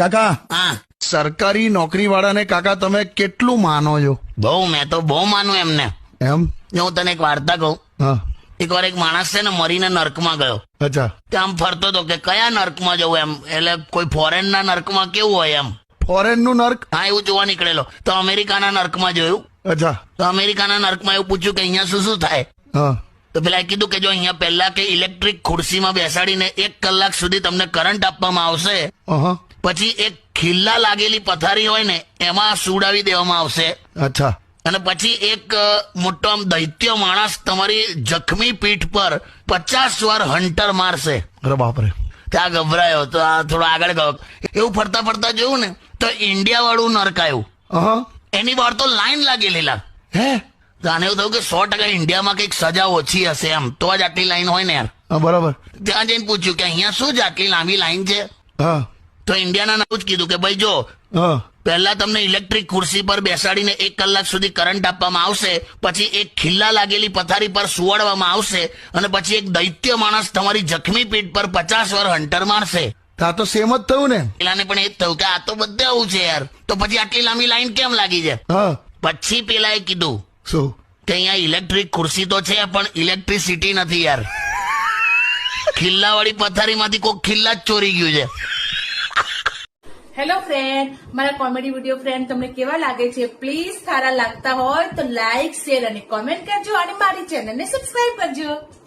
કાકા. હા. સરકારી નોકરી વાળાને કાકા તમે કેટલું માનો છો? બહુ મેં તો બહુ માનું એમને. એમ? હું તને એક વાર્તા કહું. હા. એકવાર એક માણસ છે ને મરીને નર્કમાં ગયો. અચ્છા. ત્યાં ફરતો હતો કે કયા નર્કમાં જવું એમ? એટલે કોઈ ફોરેન ના નર્કમાં કેવું હોય એમ? ફોરેનનું નર્ક? હા એવું જોવા નીકળેલો. તો અમેરિકાના નર્કમાં જોયું. અચ્છા. તો અમેરિકાના નર્કમાં એવું પૂછ્યું કે અહીંયા શું શું થાય? હા. તો પેલા કીધું કે જો અહીંયા પહેલા કે ઇલેક્ટ્રિક ખુરશીમાં બેસાડીને એક કલાક સુધી તમને કરંટ આપવામાં આવશે. પછી એક ખીલ્લા લાગેલી પથારી હોય ને એમાં સુડાવી દેવામાં આવશે. અચ્છા. અને પછી એક મોટો આમ દૈત્ય માણસ તમારી જખમી પીઠ પર પચાસ વાર હંટર મારશે. અરે બાપરે. ત્યાં ગભરાયો તો આ થોડો આગળ ગયો. એવું ફરતા ફરતા જોયું ને તો ઇન્ડિયા વાળું નર્ક આવ્યું. એની બહાર તો લાઈન લાગેલી લાગ હે? તો આને એવું થયું કે સો ટકા ઇન્ડિયામાં કંઈક સજા ઓછી હશે એમ. તો જ આટલી લાઈન હોય ને યાર. બરાબર. ત્યાં જઈને પૂછ્યું કે અહીંયા શું જ આટલી લાંબી લાઈન છે? હા. તો ઇન્ડિયાના નામ જ કીધું કે ભાઈ જો પહેલા તમને ઇલેક્ટ્રિક ખુરશી પર બેસાડીને એક કલાક સુધી કરંટ આપવામાં આવશે પછી એક ખિલ્લા લાગેલી પથારી પર સુવાડવામાં આવશે અને પછી એક દૈત્ય માણસ તમારી જખમી પીઠ પર પચાસ વાર હંટર મારશે. આ તો સેમ જ થયું ને. પેલાને પણ એ જ થયું કે આ તો બધે આવું છે યાર. તો પછી આટલી લાંબી લાઈન કેમ લાગી છે? પછી પેલા એ કીધું શું? કે અહીંયા ઇલેક્ટ્રિક ખુરશી તો છે પણ ઇલેક્ટ્રિસિટી નથી યાર. ખિલ્લાવાળી પથારીમાંથી કોઈ ખિલ્લા જ ચોરી ગયું છે. હેલો ફ્રેન્ડ મારા કોમેડી વીડિયો ફ્રેન્ડ તમને કેવા લાગે છે? પ્લીઝ સારા લાગતા હોય તો લાઈક શેર અને કોમેન્ટ કરજો અને મારી ચેનલને સબસ્ક્રાઇબ કરજો.